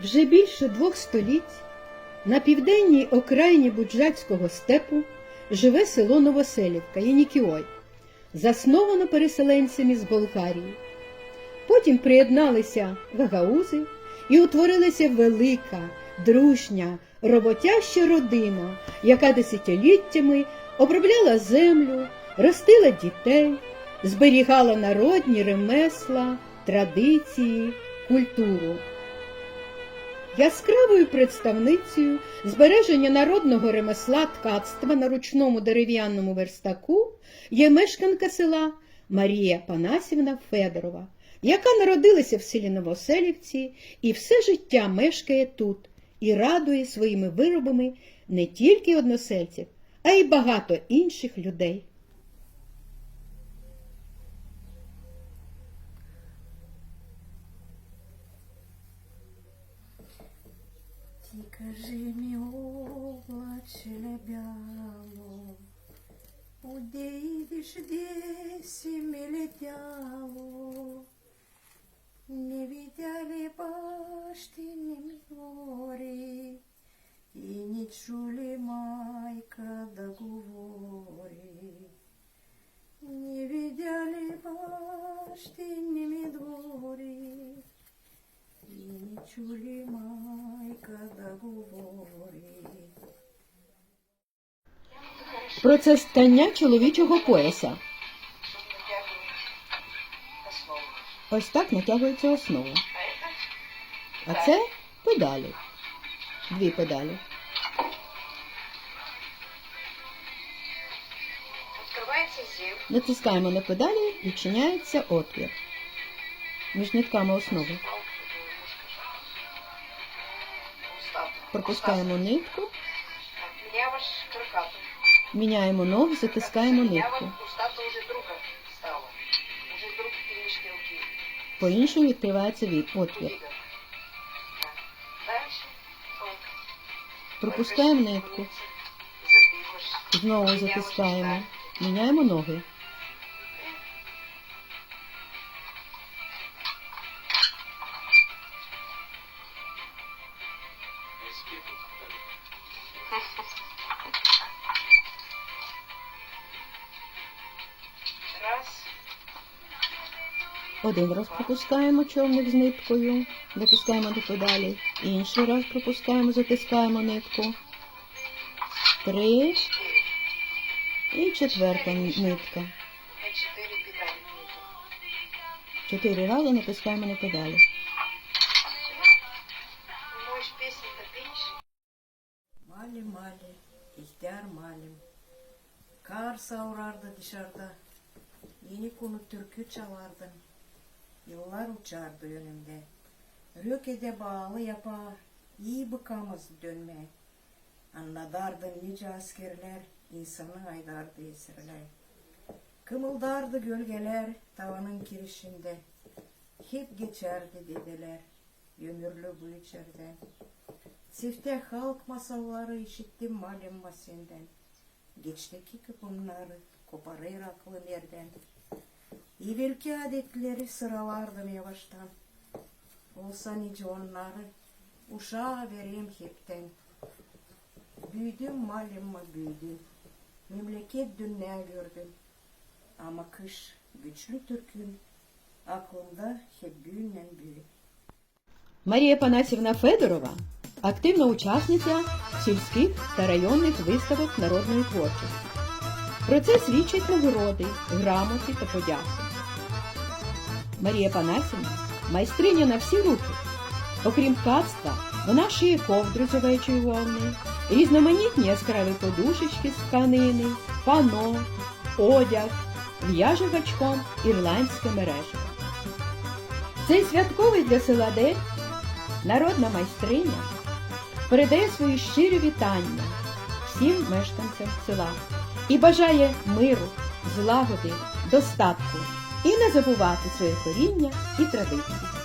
Вже більше двох століть на південній окраїні Буджацького степу живе село Новоселівка Янікіой, засновано переселенцями з Болгарії. Потім приєдналися гагаузи і утворилася велика, дружня, роботяща родина, яка десятиліттями обробляла землю, ростила дітей, зберігала народні ремесла, традиції, культуру. Яскравою представницею збереження народного ремесла ткацтва на ручному дерев'яному верстаку є мешканка села Марія Панасівна Федорова, яка народилася в селі Новоселівці і все життя мешкає тут і радує своїми виробами не тільки односельців, а й багато інших людей. Тільки жимі облаче бяло, Удивишь десь летяло, Не видяли башти, не гори, І не чули майка да говори. Не видяли башти, не дворі, і не чули майка да говори. Процес ткання чоловічого пояса. Ось так натягується основа. А це педалі. Дві педалі. Натискаємо на педалі, відчиняється отвір. Між нитками основи. Пропускаємо нитку, міняємо ногу, затискаємо нитку. По-іншому відкривається від отвір. Пропускаємо нитку, знову затискаємо, міняємо ноги. Раз. Один раз пропускаємо човник з ниткою, затискаємо до педалі. Інший раз пропускаємо, затискаємо нитку. Три і четверта нитка. Чотири рази натискаємо на педалі. Mali mali, ihtiyar malim. Kar savrardı dışarıda. Yeni konu türkü çalardım. Yıllar uçardı önümde. Rökede bağlı yapar, iyi bıkamız dönme. Anladardı nice askerler, insanı aydardı esirler. Kımıldardı gölgeler tavanın kirişinde. Hep geçerdi dedeler, ömürlü bu içeride. Sifte halk masalları işittim malimma senden. Geçteki kıpımları koparır aklı nereden. İvelki adetleri sıralardım yavaştan. Olsa nice onları uşağa vereyim hepten. Büyüdüm malimma büyüdüm. Memleket dünya gördüm. Ama kış güçlü Türk'üm. Aklımda hep büyünen büyü. Марія Панасівна Федорова активна учасниця сільських та районних виставок народної творчості. Про це свідчать нагороди, грамоти та подяки. Марія Панасівна майстриня на всі руки. Окрім ткацтва, вона шиє ковдри з овечої вовни, різноманітні яскраві подушечки з тканини, пано, одяг, в'яже гачком ірландське мережево. Цей святковий для села день народна майстриня передає свої щирі вітання всім мешканцям села і бажає миру, злагоди, достатку і не забувати своє коріння і традиції.